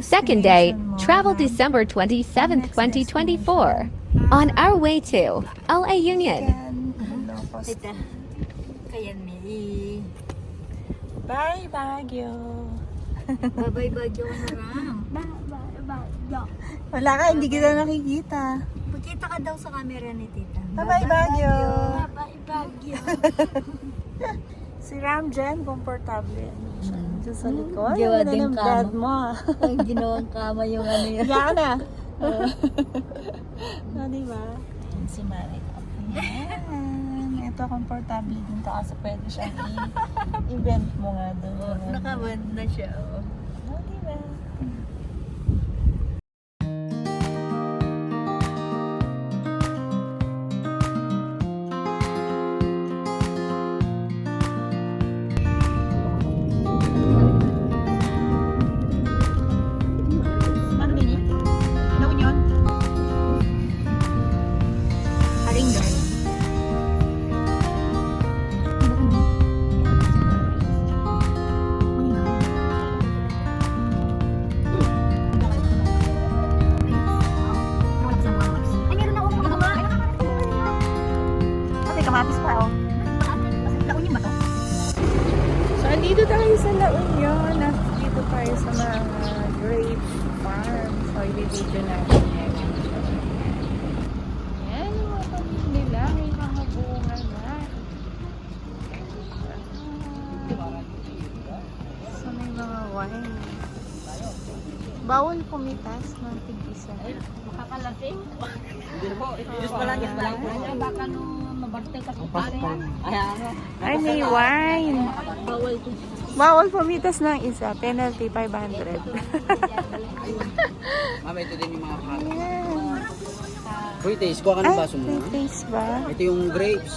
Second day, travel December 27, 2024. On our way to LA Union. Tita, kaya may Bye, Baguio. babay bagyo na lang. Babay bagyo. Wala ka, hindi kita nakikita. Magkita ka daw sa camera ni Tita. Bye-bye, Baguio. Babay bagyo. Si Ramjen, komportable. yan siya. Diyan sa likod. Gawa Ano din kama. bed mo ah. Ang ginawang kama yung ano yun. Higa ka na. Ah, di ba? Yan si Mari. Yan. Ito, komportable din to kasi pwede siyang i- event mo nga doon. Nakaband na siya. Oh. Kamatis pa oh. Laon niyo ba to? So, andito tayo sa La Union at dito tayo sa mga grape farm. So, i-video natin yan. Mga pamilya nila. May na. So, mga wine. Bawal pumitas ng tig-isa. Makakalasing? Diyos pa lang, Diyos pa lang. Ay, baka nung mabarte ka sa pare. Ay, ano? Ay, may wine. Bawal ko. Bawal pumitas ng isa. Penalty 500. Mama, ito din yung mga kanin. Yan. Uy, taste. Kuha ka ng Ay, baso mo. ha? taste ba? Ito yung grapes.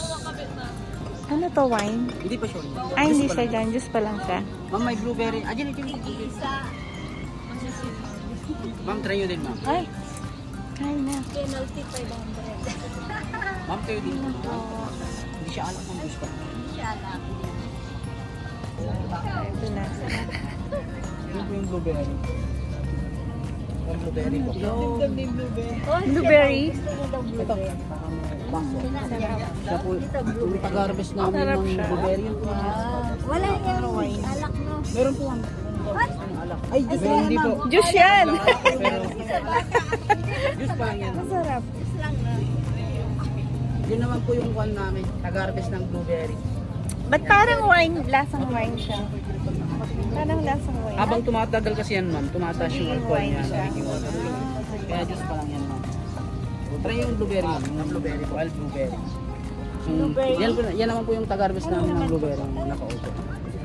Ano to, wine? Hindi pa sure. Ay, hindi siya dyan. Juice pa lang siya. Ma'am, may blueberry. Ah, dyan ito yung blueberry. Ma'am, try nyo din, ma'am. Ay, kain na. Penalty 500. Ma'am, kayo din. Ano to? Hindi siya alak ng gusto. Hindi siya alam. Ito na. Ano po yung blueberry? Yung blueberry po. Blueberry? Ito. Bangko. Siya po, yung taga-harvest namin ng blueberry. Yung po. Wala yan. Alak no. Meron po ang alak. Ay, juice hindi po. Juice yan! Juice pa lang yan. Masarap. Yun naman po yung kwan namin. Taga-harvest ng blueberry. Ba't parang wine? Lasang wine siya. Parang lasang wine. Habang tumatagal kasi yan, ma'am, tumataas yung alcohol niya. Kaya juice pa lang yan, ma'am. Try yung blueberry, ma'am. Yung blueberry, wild blueberry. Yung, yan, yan naman po yung taga-harvest namin ng blueberry. Yung nakaupo.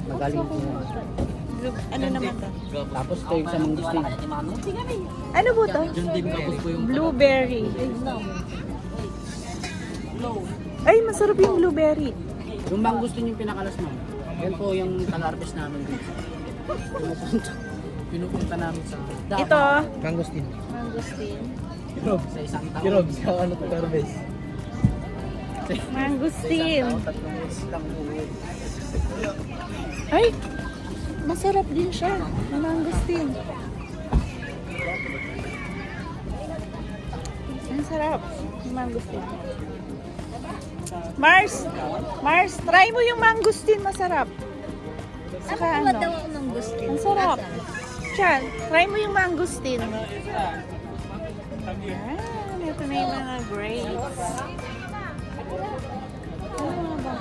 Magaling po yan. Ano naman to? Tapos ito yung sa mangustin. Ano po to? Blueberry. Ay, masarap yung blueberry. yung mangustin yung pinakalas, ma'am. Yan po yung taga-harvest namin dito. Pinupunta, pinupunta namin sa Ito, Mangustin. mangustin. Sa isang taon. Kirog, sa ano taga-harvest. Mangustin. Ay, masarap din siya. Mangustin. Ang sarap. Mangustin. Mars! Mars, try mo yung mangustin. Masarap. Saka Ano daw ano? ako ng gusto? Ang sarap. Chan, try mo yung mangustin. Yan, ito na yung mga grapes. Ano ba?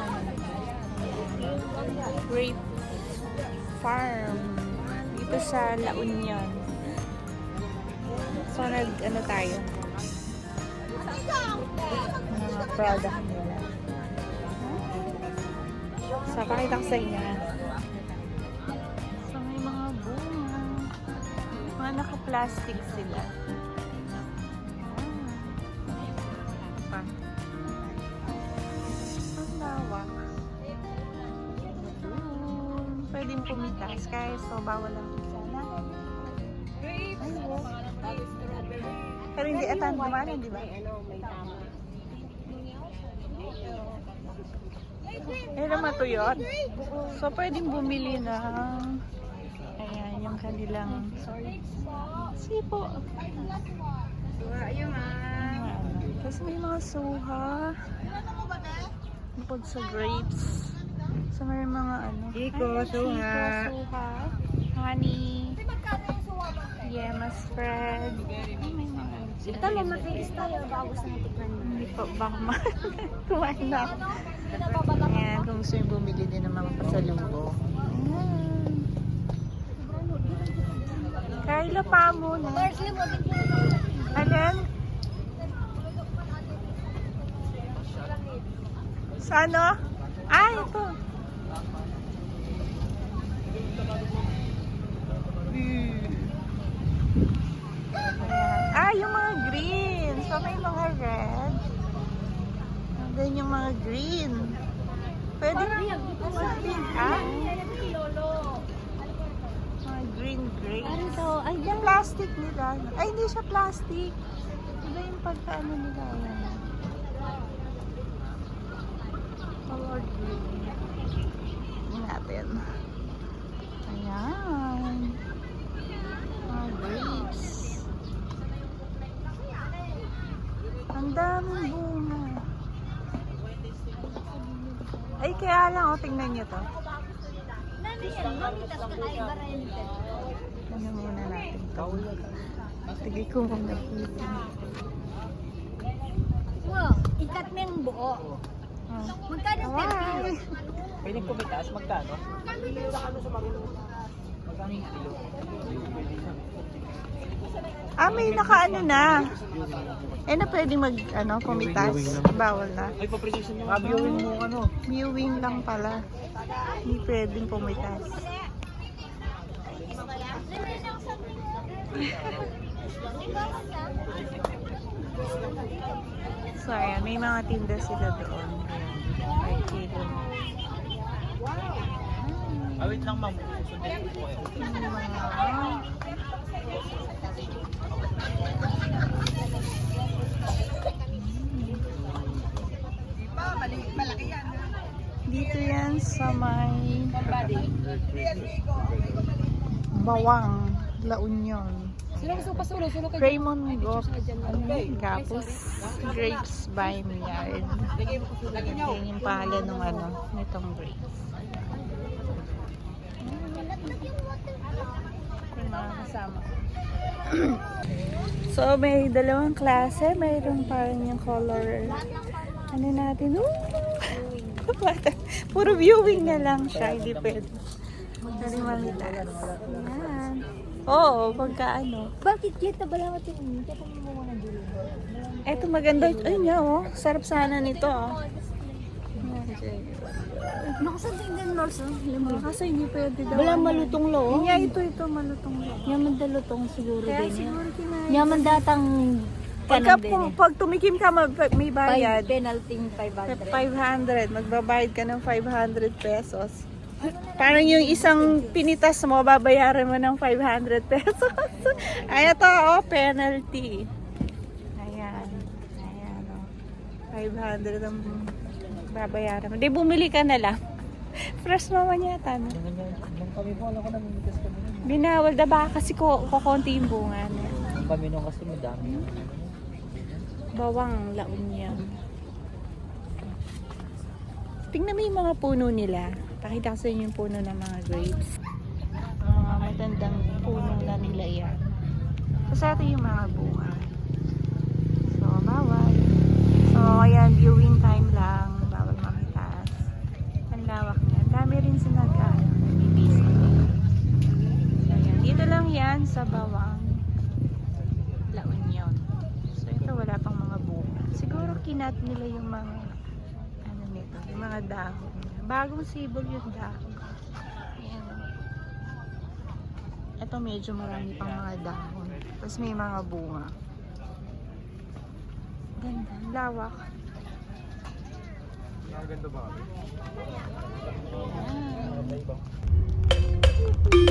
Grape farm. Dito sa La Union. So, nag, ano tayo? Mga product nila. So, pakita ko sa inyo. So, may mga bunga. Mga naka-plastic sila. Pwedeng pumitas guys. So, bawal lang sana. Pero hindi atan kumanan, di ba? Ayun ang matuyot. So, pwedeng bumili ng ayan, yung kanilang... Sige po. Ayan. Tapos may mga suha. Bukod sa grapes. So may mga ano. Chico, suha. Suha. Honey. Yema spread. May mga Ito, mamakilis tayo. Baka gusto mo tikman mo. Hindi po, baka ma... Kumain na ako. Ayan, kung gusto yung bumili din ng mga pasalubong. Ayan. Carlo pa muna. Alin? Sa ano? Ah, ito. Ah, yung mga green. So, may mga red. And then yung mga green. Pwede Ha? Mga green grapes. Ay, Yung plastic nila. Ay, hindi siya plastic. Iba yung pagkaano nila. Ayan. Color green. Tingnan natin. Ayan. Mga grapes. Ang daming bunga. Ay, kaya lang, oh, tingnan nyo to. Ano muna natin to? Sige ko muna dito. Wow, ikat mo yung buo. Oh. Magkano kilo? Ay. Pwede pumitas, magkano? Magkano yung kilo? Ah, may nakaano na. Eh na pwede mag, ano, pumitas. Bawal na. Ay, papresyon nyo. Kabiyoin mo ano. Viewing lang pala. Hindi pwedeng pumitas. So, ayan, may mga tinda sila doon. Kilo. Ah, wait lang ma'am. Sundin ko eh. Yung mga... Dito yan sa may Bawang, La Union. Sino gusto pa sulo? Sulo ka Raymond Gop? Gapos, Grapes by Yard. Yan yung pangalan ng ano, nitong grapes. Yung mga kasama. so, may dalawang klase. Mayroon parang yung color, ano natin! Puro viewing na lang siya, hindi pwede. Mamitas. Yan. Oo, pagka ano. Bakit kita ba lang ito? Kita mo mo na dulo. Eto maganda. Ay nga oh. Sarap sana nito oh. Nakasan din. Oh, kasi hindi pwede daw. Wala malutong lo. Yun nga, ito, ito, malutong lo. Yaman dalutong siguro Kaya din yan. siguro kinain. Yaman datang Pagka din pu- eh. pag tumikim ka, mag- may bayad. Penalty 500. 500. Magbabayad ka ng 500 pesos. Parang yung isang pinitas mo, babayaran mo ng 500 pesos. Ay, ito, oh, penalty. Ayan. Ayan, oh. 500 ang babayaran mo. Di, bumili ka na lang. Fresh naman yata, no? Binawal na baka kasi ko, kukunti yung bunga na. Nung kami nung kasi madami. Bawang laon yan. Tingnan mo yung mga puno nila. Pakita ko sa inyo yung puno ng mga grapes. Mga matandang puno na nila yan. Kasi ito yung mga bunga. So, bawal. So, ayan, viewing time lang. Bawal mamitas. Ang lawak niya. Dami rin sinaga. Bibisi. So, ayan. Dito lang yan sa bawang. La Union. So, ito wala pang mga bunga. Siguro kinat nila yung mga ano nito, yung mga dahon. Bagong sibol yung dahon. Ayan. Ito medyo marami pang mga dahon. Tapos may mga bunga. Ganda, ang lawak. Maganda ba kami? Ayan.